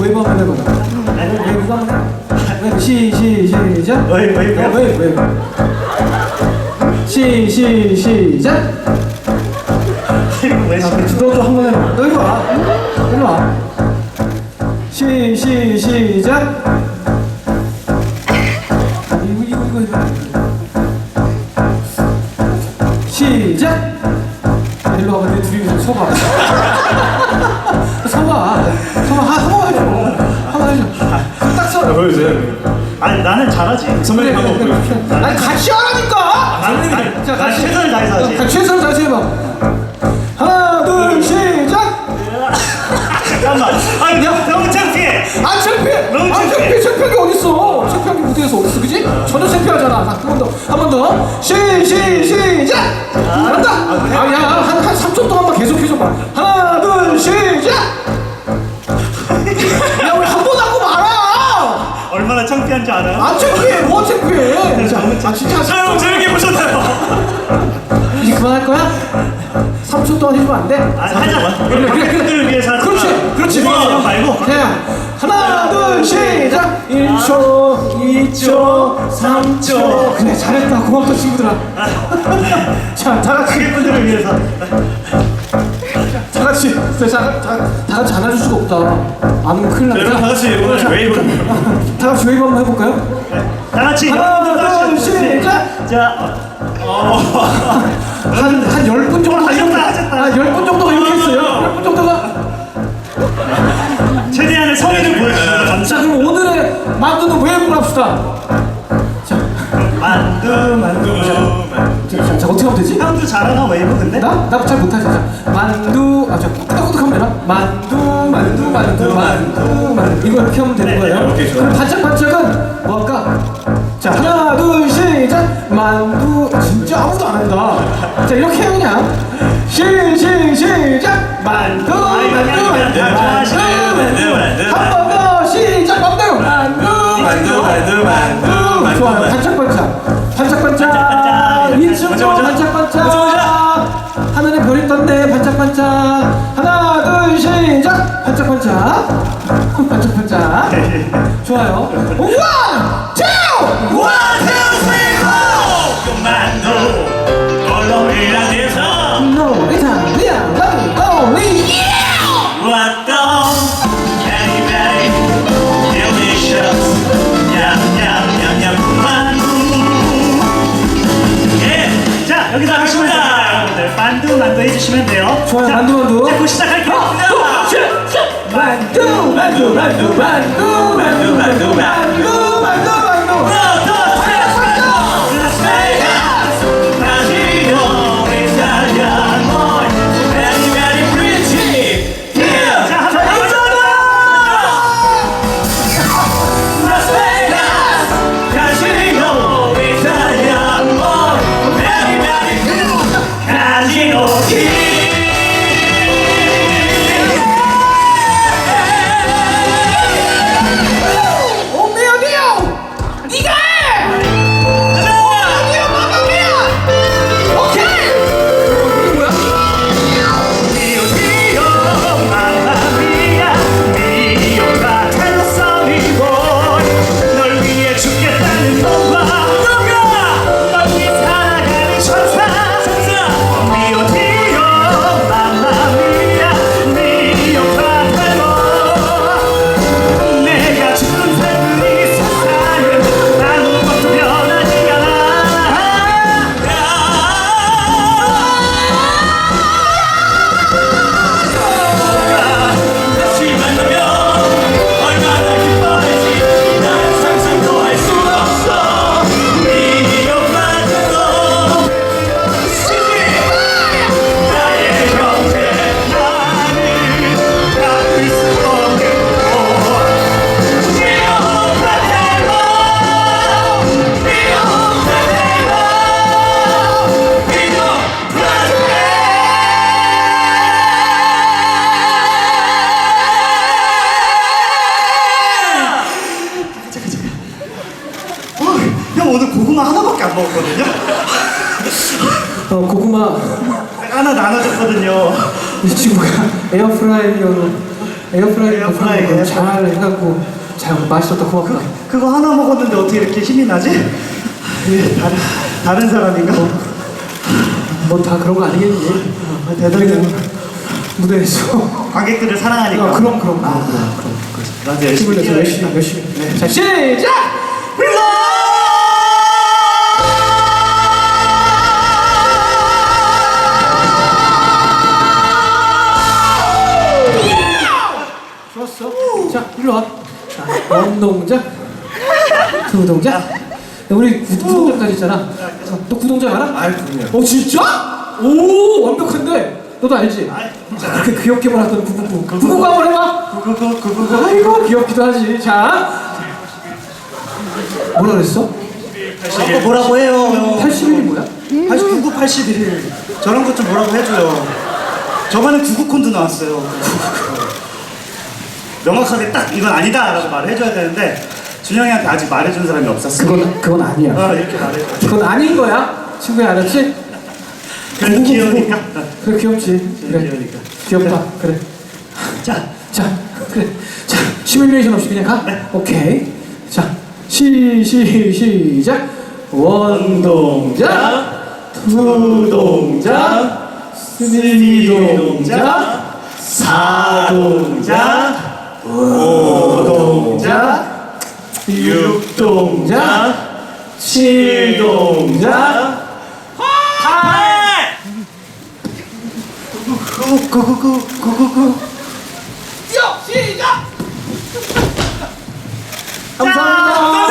웨이브 한번 해봐. 웨이브 한번. 시, 시, 시작. 웨이브, 웨이브. 웨이브, 웨이브. 시 시 시작. 너도 한번 해봐. 너 이리 와. 이리 와. 시, 시, 시작. 보여주세요. 아니 나는 잘하지. 선배님 한번 그래, 보여주세요. 그래. 아니 같이 하라니까. 나는 아니, 자, 난 같이. 최선을 다해서 어, 하지. 같이 최선을 다해서 해봐. 하나, 둘, 시작. 잠깐만. 아니 너, 너무 창피해. 안 창피해! 너무 안 창피해. 창피해! 창피한 게 어딨어! 창피한 게 무대에서 어딨어, 그지? 전혀 창피하잖아. 자, 한번 더, 한 번 더. 시, 시, 시작! 잘한다! 아, 야, 한, 한 3초 동안만 계속 해줘봐. 하나, 둘, 시작! 창피한지 알아요? 안 창피해! 뭐 창피해! 자, 아, 진짜. 촬영 재밌게 보셨나요? 이제 그만할 거야? 3초 동안 해주면 안 돼? 아니 하자. 그래. 팬들을 위해서 하자. 그렇지, 그렇지. 그냥 말고. 그냥 하나, 둘, 시작. 1초, 2초, 3초. 그래, 잘했다. 고맙다, 친구들아. 자, 다 같이, 팬들을 위해서. 다 같이. 다, 다, 다 같이 안아줄 수가 없다. 안 하면 큰일 여러분 다. 같이 오늘 웨이브. 다 같이 웨이브 한번 해볼까요? 다 같이. 하나, 둘, 시작. 자, 한, 한 10분 정도. 하셨다, 이렇게- 하셨다. 아, 10분 정도가 이렇게 했어요. 10분 정도가. 최대한의 성의를 보여주셔서 자. 그럼 오늘의 만두는 웨이브를 합시다. 자, 만두 만두. 자, 어떻게 하면 되지? 형도 잘하나 웨이브 근데? 나? 나 잘 못하지. 자 만두 아 저 꾸덕꾸덕 하면 되나? 만두 만두 만두 만두 만두 이거 이렇게 하면 되는 거예요? 오케이, 좋아요. 그럼 반짝반짝은 뭐 할까? 자 하나 둘 시작! 만두. 진짜 아무도 안 한다. 자 이렇게 해 그냥. 시 시 시작! 만두 만두. 만두 만두. 만두 한 번 더 시작! 만두! 만두 만두, 만두, 만두, 좋아요. 반짝반짝 반짝반짝 하나 둘 시작. 반짝반짝. 반짝반짝. 좋아요. 원 투! 만두. 얼렁이랑 돼 만두 만두 만두 만두 만두 만두 어 고구마 하나 나눠줬거든요. 이 친구가 에어프라이어로 에어프라이어 에어프라이어, 잘 해갖고 잘 맛있었다 고맙다 그거 하나 먹었는데 어떻게 이렇게 힘이 나지? 예, 다른 다른 사람인가? 뭐 다 그런 거 아니겠니? 아, 대단히 무대에서 관객들을 사랑하니까. 아, 그럼 그럼. 그럼 그럼. 그럼. 나도 열심히 내서. 열심히 열심히. 자 시작! 좋았 자, 원 동작 두 동작 우리 구, 구동작까지 있잖아 너 구동작 알아? 아, 그럼요. 어 진짜? 오 완벽한데 너도 알지? 그렇게 귀엽게 말했던 구구구 구구구 한번 해봐 그거 아이고 귀엽기도 하지 자 뭐라 그랬어? 자꾸 뭐라고 해요. 81이 뭐야? 89, 81. 저런 것 좀 뭐라고 해줘요. 저번에 99콘도 나왔어요. 명확하게 딱 이건 아니다라고 말을 해줘야 되는데 준영이한테 아직 말해준 사람이 없었어. 그건 그건 아니야. 어, 이렇게 말해줘. 그건 아닌 거야? 친구야 알았지? 그래도 귀여우니까. 그래 귀엽지. 그래. 귀여우니까. 귀엽다. 그래. 자, 자 그래. 자 시뮬레이션 없이 그냥 가? 오케이. 자 시 시, 시작. 원 동작 두 동작 쓰리 동작 사 동작 오 동작 육 동작 칠 동작 팔 구구구구구구구. 뛰어 시작 감사합니다